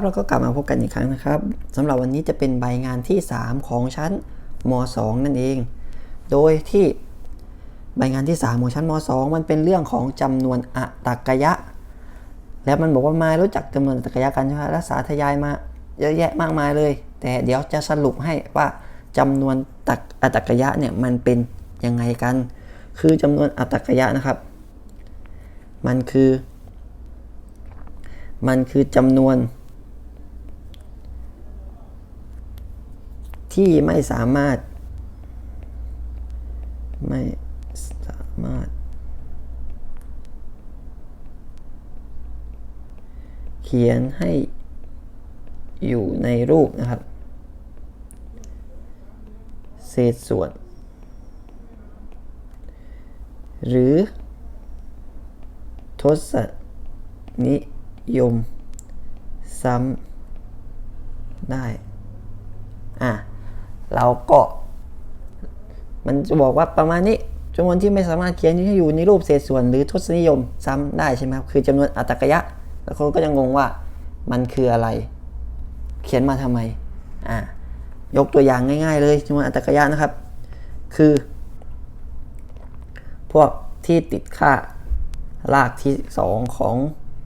ครับแล้วก็กลับมาพบกันอีกครั้งนะครับสำหรับวันนี้จะเป็นใบงานที่ 3 ของชั้นม .2 นั่นเอง โดยที่ใบงานที่ 3 ของชั้นม .2 มันเป็นเรื่องของจำนวนอะตักกยะ แล้วมันบอกว่ามารู้จักจำนวนอตักกยะกันใช่ไหมแล้วสาธยายมาเยอะแยะมากมายเลย แต่เดี๋ยวจะสรุปให้ว่าจำนวนตักอะตักกยะเนี่ยมันเป็นยังไงกัน คือจำนวนอะตักกยะนะครับ มันคือ มันคือจำนวน ที่ไม่สามารถ ไม่สามารถ เขียนให้อยู่ในรูปนะครับ เศษส่วน หรือ ทศนิยม ซ้ำได้ อะ เราก็ มันจะบอกว่าประมาณนี้จำนวนที่ไม่สามารถเขียนให้อยู่ในรูปเศษส่วนหรือทศนิยมซ้ำได้ใช่ไหมครับคือจำนวนอัตตกยะแล้วคนก็จะงงว่ามันคืออะไร เขียนมาทำไมอะยกตัวอย่างง่าย ๆ เลยจำนวนอัตตกยะนะครับ คือ พวกที่ติดค่ารากที่ 2 ของ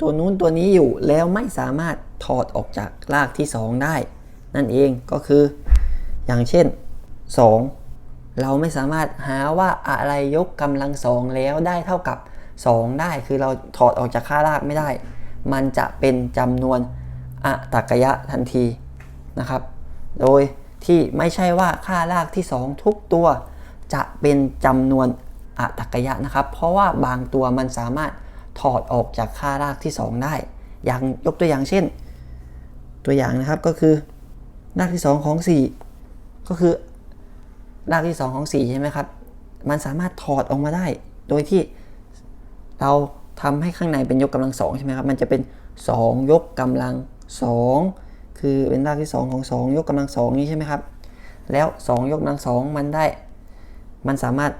ตัวนู้นตัวนี้อยู่แล้วไม่สามารถถอดออกจากรากที่ 2 ได้ นั่นเองก็คือ อย่างเช่น 2 เราไม่สามารถหาว่าอะไรยกกำลังสองแล้วได้เท่ากับ 2 ได้คือเราถอดออกจากค่ารากไม่ได้ มันจะเป็นจำนวนอะตักยะทันทีนะครับ โดยที่ไม่ใช่ว่าค่ารากที่ 2 ทุกตัว จะเป็นจำนวนอะตักกยะนะครับ เพราะว่าบางตัวมันสามารถถอดออกจากค่ารากที่ 2 ได้ อย่างยกตัวอย่างเช่น ตัวอย่างนะครับก็คือรากที่ 2 ของ 4 ก็คือรากที่ 2 ของ4ใช่ไหมครับ มันสามารถถอดออกมาได้ โดยที่เราทำให้ข้างในเป็นยกกำลังสองใช่ไหมครับ มันจะเป็น 2 ยกกำลัง 2 คือเป็นรากที่ 2 ของ 2 ยกกำลังสองนี้ใช่ไหมครับ แล้ว 2 ยกกำลังสองมันได้ มันสามารถ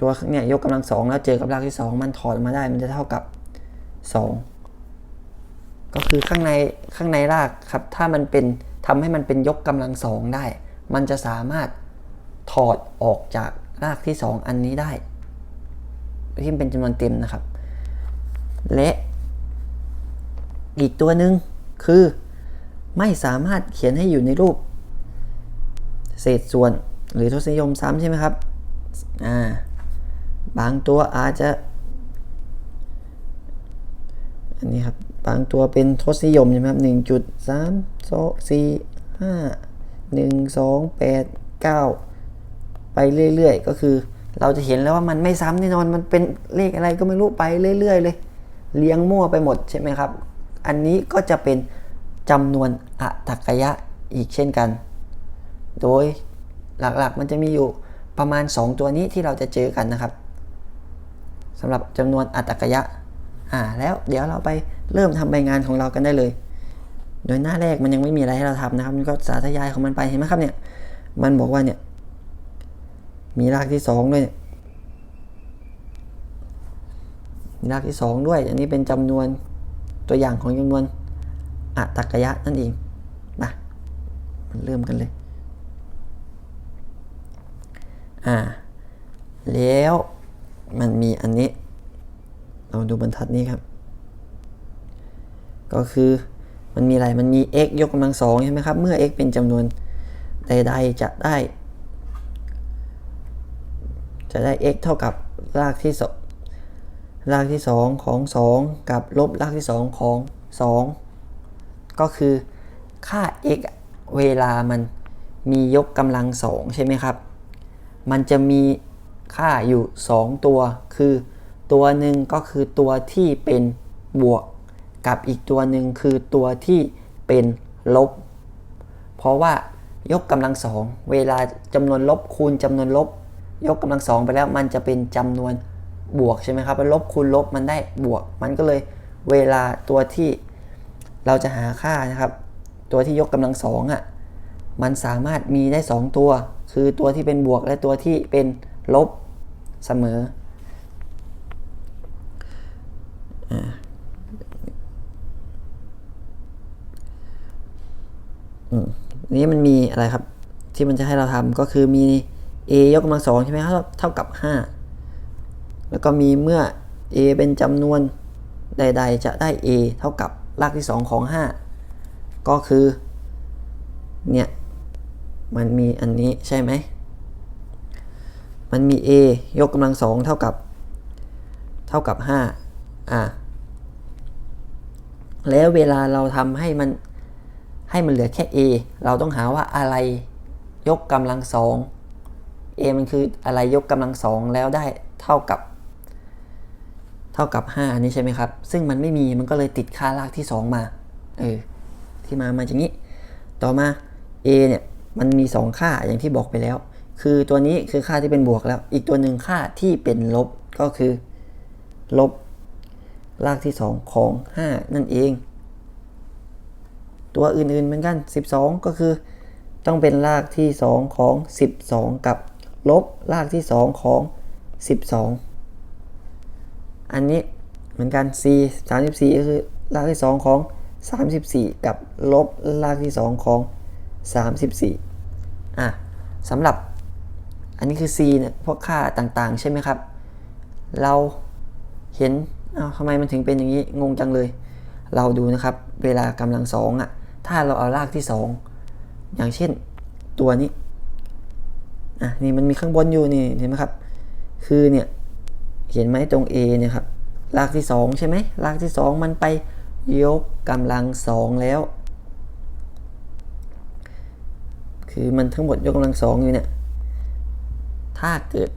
ตัวเนี่ยยกกำลังสองแล้วเจอกับรากที่ 2 มันถอดออกมาได้ มันจะเท่ากับ 2 ก็คือข้างในข้างในรากครับ ถ้ามันเป็นทำให้มันเป็นยกกำลังสองได้ มันจะสามารถถอดออกจากรากที่ 2 อันนี้ได้ที่เป็นจำนวนเต็มนะครับ และอีกตัวหนึ่งคือไม่สามารถเขียนให้อยู่ในรูป เศษส่วนหรือทศนิยมซ้ำใช่ไหมครับอ่าบางตัวอาจจะอันนี้ครับบางตัวเป็นทศนิยมใช่ไหมครับหนึ่งจุดสามสองสี่ห้า หนึ่งสองแปดเก้าไปเรื่อยๆ ก็คือ เราจะเห็นแล้วว่ามันไม่ซ้ำแน่นอนมันเป็นเลขอะไรก็ไม่รู้ไปเรื่อยๆ เลย เลี้ยงมั่วไปหมดใช่ไหมครับ อันนี้ก็จะเป็นจำนวนอะตักยะอีกเช่นกัน โดยหลักๆมันจะมีอยู่ประมาณ 2 ตัวนี้ที่เราจะเจอกันนะครับสำหรับจำนวนอัตตกยะอ่าแล้วเดี๋ยวเราไปเริ่มทำใบงานของเรากันได้เลย โดยหน้าแรกมันยังไม่มีอะไรให้เราทำนะครับ มันก็สาธยายของมันไปเห็นไหมครับเนี่ย มันบอกว่าเนี่ย มีรากที่สองด้วยมีรากที่สองด้วย อันนี้เป็นจำนวนตัวอย่างของจำนวนอัตตกยะนั่นเองมามันเริ่มกันเลย อ่า แล้วมันมีอันนี้ เราดูบรรทัดนี้ครับ ก็คือ มันมีอะไร มันมี x ยกกำลังสองใช่ไหมครับ เมื่อ x เป็นจำนวนใดๆจะได้ จะได้ x เท่ากับรากที่สองรากที่ 2 ของ 2 กับลบรากที่ 2 ของ 2 ก็คือค่า x เวลามันมียกกำลังสองใช่ไหมครับ มันจะมีค่าอยู่ 2 ตัว คือตัวหนึ่งก็คือตัวที่เป็นบวก กับอีกตัวหนึ่งคือตัวที่เป็นลบ เพราะว่ายกกำลังสองเวลาจำนวนลบคูณจำนวนลบ ยกกำลังสองไปแล้วมันจะเป็นจำนวนบวกใช่ไหมครับลบคูณลบมันได้บวก มันก็เลยเวลาตัวที่เราจะหาค่านะครับ ตัวที่ยกกำลังสองอะมันสามารถมีได้ 2 ตัว คือตัวที่เป็นบวกและตัวที่เป็นลบเสมอ นี้มันมีอะไรครับ ที่มันจะให้เราทำก็คือมี a ยกกำลังสองใช่ไหมครับเท่ากับ 5 แล้วก็มีเมื่อ a เป็นจำนวนใด ๆ จะได้ a เท่ากับรากที่ 2 ของ 5 ก็คือ เนี่ย มันมีอันนี้ใช่ไหม มันมี a ยกกำลังสองเท่ากับ เท่ากับ 5 อะแล้วเวลาเราทำให้มัน ให้มันเหลือแค่ a เราต้องหาว่าอะไรยกกำลังสอง a มันคืออะไรยกกำลังสองแล้วได้เท่ากับ เท่ากับ 5 อันนี้ใช่ไหมครับ ซึ่งมันไม่มีมันก็เลยติดค่ารากที่ 2 มาเออที่มามาอย่างนี้ ต่อมา a เนี่ยมันมี 2 ค่าอย่างที่บอกไปแล้ว คือตัวนี้คือค่าที่เป็นบวกแล้ว อีกตัวหนึ่งค่าที่เป็นลบก็คือ ลบรากที่ 2 ของ 5 นั่นเอง ตัวอื่นๆเหมือนกัน 12 ก็คือ ต้องเป็นรากที่ 2 ของ 12 กับลบรากที่ 2 ของ 12 อันนี้เหมือนกัน c 34ก็คือรากที่ 2 ของ 34 กับลบรากที่ 2 ของ 34 อะสำหรับอันนี้คือ c เนี่ยพวกค่าต่างๆ ใช่ไหมครับ เราเห็นอ้าวทำไมมันถึงเป็นอย่างนี้ งงจังเลย เราดูนะครับ เวลากำลังสองอะ ถ้าเราเอารากที่ 2 อย่างเช่นตัวนี้อะนี่มันมีข้างบนอยู่นี่เห็นไหมครับ คือเนี่ยเห็นไหมตรง A เนี่ยครับรากที่ 2 ใช่ไหมรากที่ 2 มันไปยกกำลังสองแล้ว คือมันทั้งหมดยกกำลังสองอยู่เนี่ย ถ้าเกิด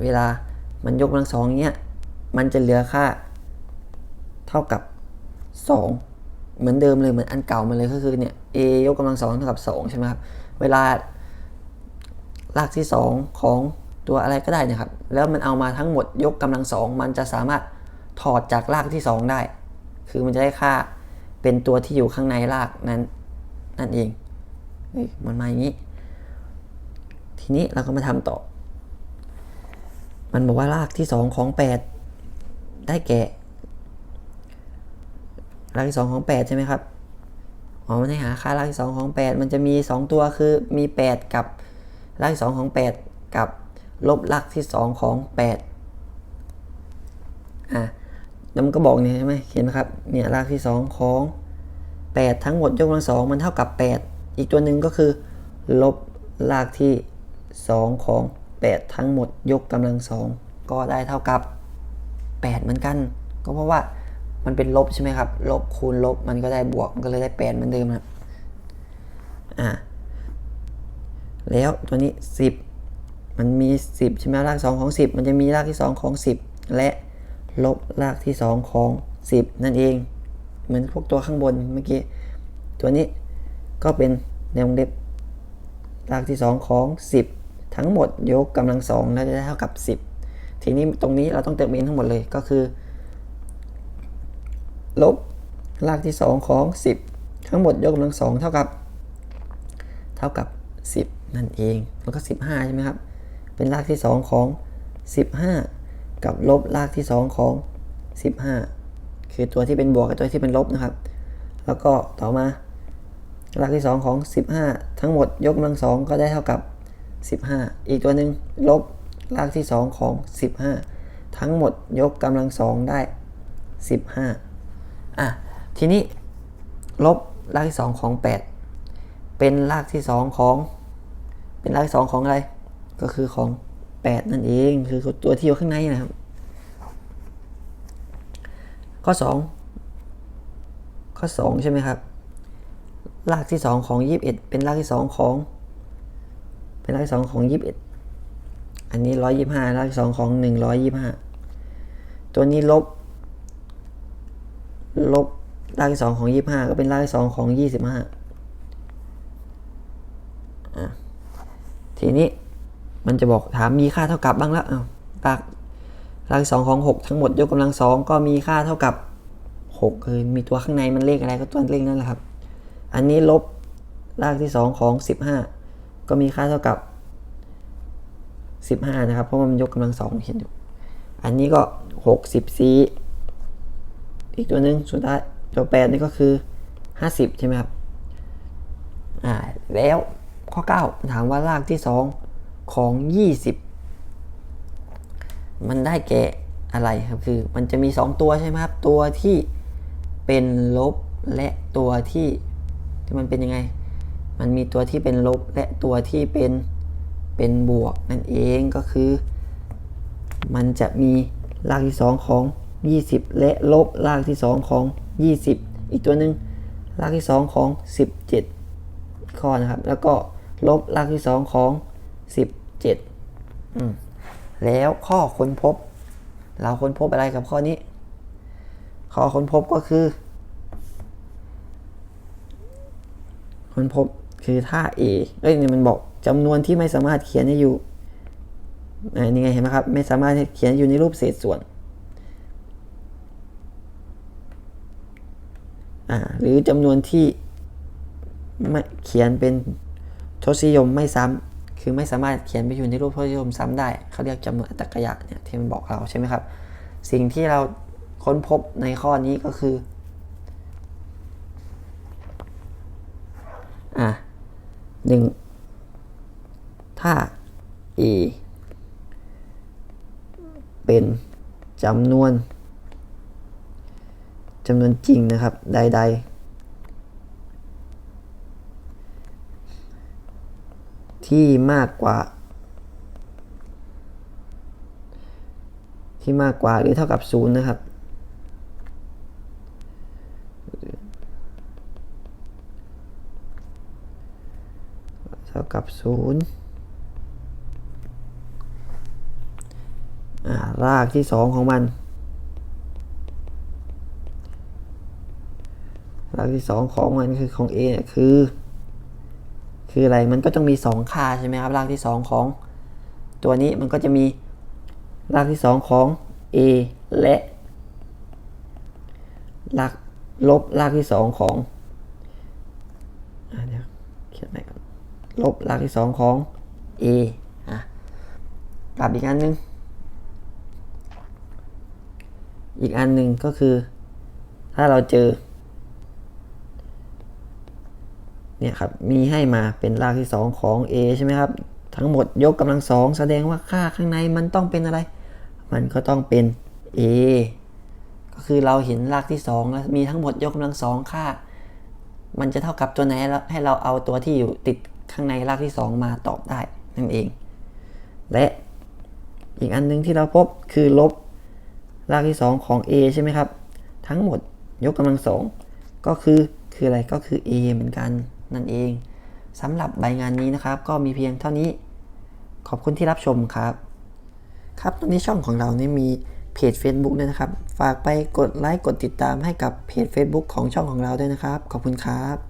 เวลามันยกกำลังสองเนี้ย มันจะเหลือค่าเท่ากับ 2 เหมือนเดิมเลยเหมือนอันเก่ามาเลยก็คือเนี่ย a ยกกำลังสองเท่ากับ2ใช่ไหมครับเวลารากที่ 2 ของตัวอะไรก็ได้นะครับ แล้วมันเอามาทั้งหมดยกกำลังสองมันจะสามารถถอดจากรากที่ 2 ได้ คือมันจะได้ค่าเป็นตัวที่อยู่ข้างในรากนั้นนั่นเองเฮ้ยมันมาอย่างนี้ ทีนี้เราก็มาทำต่อ มันบอกว่ารากที่ 2 ของ 8 ได้แก่ รากที่2ของ 8 ใช่ไหมครับอ๋อมันให้หาค่ารากที่2ของ 8 มันจะมี 2 ตัวคือมี 8 กับรากที่2ของ 8 กับลบรากที่ 2 ของ 8 อะแล้วมันก็บอกเนี่ยใช่ไหมเห็นไหมครับ เนี่ยรากที่ 2 ของ 8 ทั้งหมดยกกำลังสองมันเท่ากับ 8 อีกตัวหนึ่งก็คือ ลบรากที่ 2 ของ 8 ทั้งหมดยกกำลังสองก็ได้เท่ากับ 8 เหมือนกัน ก็เพราะว่า มันเป็นลบใช่ไหมครับ ลบคูณลบมันก็ได้บวกมันก็เลยได้8เหมือนเดิมครับอ่าแล้วตัวนี้ 10 มันมี 10 ใช่ไหมราก 2 ของ 10 มันจะมีรากที่ 2 ของ 10 และลบรากที่ 2 ของ 10 นั่นเอง เหมือนพวกตัวข้างบนเมื่อกี้ ตัวนี้ก็เป็นในวงเล็บรากที่ 2 ของ 10 ทั้งหมดยกกำลังสองแล้วจะได้เท่ากับ 10 ทีนี้ตรงนี้เราต้องเติมเองทั้งหมดเลยก็คือ ลบรากที่ 2 ของ 10 ทั้งหมดยกกำลังสองเท่ากับ เท่ากับ 10 นั่นเอง แล้วก็ 15 ใช่ไหมครับ เป็นรากที่ 2 ของ 15 กับลบรากที่ 2 ของ 15 คือตัวที่เป็นบวกกับตัวที่เป็นลบนะครับ แล้วก็ต่อมารากที่ 2 ของ 15 ทั้งหมดยกกำลังสองก็ได้เท่ากับ 15 อีกตัวหนึ่งลบรากที่ 2 ของ 15 ทั้งหมดยกกำลังสองได้ 15 อะทีนี้ลบรากที่2ของ 8 เป็นรากที่2ของ เป็นรากที่2ของอะไร ก็คือของ 8 นั่นเองคือตัวที่อยู่ข้างในนะครับ ข้อ 2 ข้อ 2 ใช่ไหมครับรากที่2ของ 21 เป็นรากที่2ของ เป็นรากที่2ของ 21 อันนี้ 125รากที่2ของ 125 ตัวนี้ลบ ลบรากที่2ของ25ก็เป็นรากที่2ของ25อะทีนี้มันจะบอกถามมีค่าเท่ากับบ้างแล้วอ้ารากรากที่2ของ6ทั้งหมดยกกำลัง2ก็มีค่าเท่ากับ6คือมีตัวข้างในมันเลขอะไรก็ตัวเลขนั่นแหละครับ อันนี้ลบรากที่2ของ15ก็มีค่าเท่ากับ15นะครับ เพราะมันยกกำลังสองเห็นอยู่ อันนี้ก็64 อีกตัวหนึ่งสุดท้ายตัวแปดนี่ก็คือ 50 ใช่ไหมครับ อ่า แล้วข้อ 9 ถามว่ารากที่ 2 ของ 20 มันได้แก่อะไรครับ คือมันจะมี 2 ตัวใช่ไหมครับ ตัวที่เป็นลบและตัวที่ที่มันเป็นยังไง มันมีตัวที่เป็นลบและตัวที่เป็นเป็นบวกนั่นเองก็คือ มันจะมีรากที่ 2 ของ 20 และลบรากที่ 2 ของ 20 อีกตัวหนึ่งรากที่ 2 ของ 17 ข้อนะครับ แล้วก็ลบรากที่ 2 ของ 17อืมแล้วข้อค้นพบ เราค้นพบอะไรกับข้อนี้ ข้อค้นพบก็คือ ค้นพบคือถ้า a เอ้ยนี่มันบอกจำนวนที่ไม่สามารถเขียนให้อยู่นี่ไงเห็นไหมครับ ไม่สามารถเขียนอยู่ในรูปเศษส่วน อ่า หรือจำนวนที่ไม่เขียนเป็นทศนิยมไม่ซ้ำคือไม่สามารถเขียนไปอยู่ในรูปทศนิยมซ้ำได้ เขาเรียกจำนวนอัตกยะเนี่ยที่มันบอกเราใช่ไหมครับ สิ่งที่เราค้นพบในข้อนี้ก็คืออะหนึ่งถ้า a เป็นจำนวน จำนวนจริงนะครับ ใด ๆ ที่มากกว่า ที่มากกว่าหรือเท่ากับศูนย์นะครับเท่ากับศูนย์อ่ารากที่สองของมัน ราก ที่สองของมันคือของ A เนี่ยคือ คืออะไรมันก็ต้องมีสองค่าใช่ไหมครับรากที่สองของ ตัวนี้มันก็จะมีรากที่สองของ A และรากลบรากที่สองของอะเดี๋ยวเขียนใหม่ก่อนลบรากที่สองของ A อะกลับอีกอันหนึงอีกอันหนึ่งก็คือ ถ้าเราเจอ เนี่ยครับมีให้มาเป็นรากที่ 2 ของ a ใช่ไหมครับทั้งหมดยกกำลังสองแสดงว่าค่าข้างในมันต้องเป็นอะไร มันก็ต้องเป็น a ก็คือเราเห็นรากที่2แล้วมีทั้งหมดยกกำลังสองค่า มันจะเท่ากับตัวไหนแล้วให้เราเอาตัวที่อยู่ติดข้างในรากที่ 2 มาตอบได้นั่นเอง และอีกอันหนึงที่เราพบคือลบรากที่ 2 ของ a ใช่ไหมครับ ทั้งหมดยกกำลังสองก็คือคืออะไรก็คือ a เหมือนกัน นั่นเองสำหรับใบงานนี้นะครับ ก็มีเพียงเท่านี้ ขอบคุณที่รับชมครับ ครับตอนนี้ช่องของเรานี่มีเพจ Facebook ด้วยนะครับ ฝากไปกดไลค์กดติดตามให้กับเพจ Facebook ของช่องของเราด้วยนะครับ ขอบคุณครับ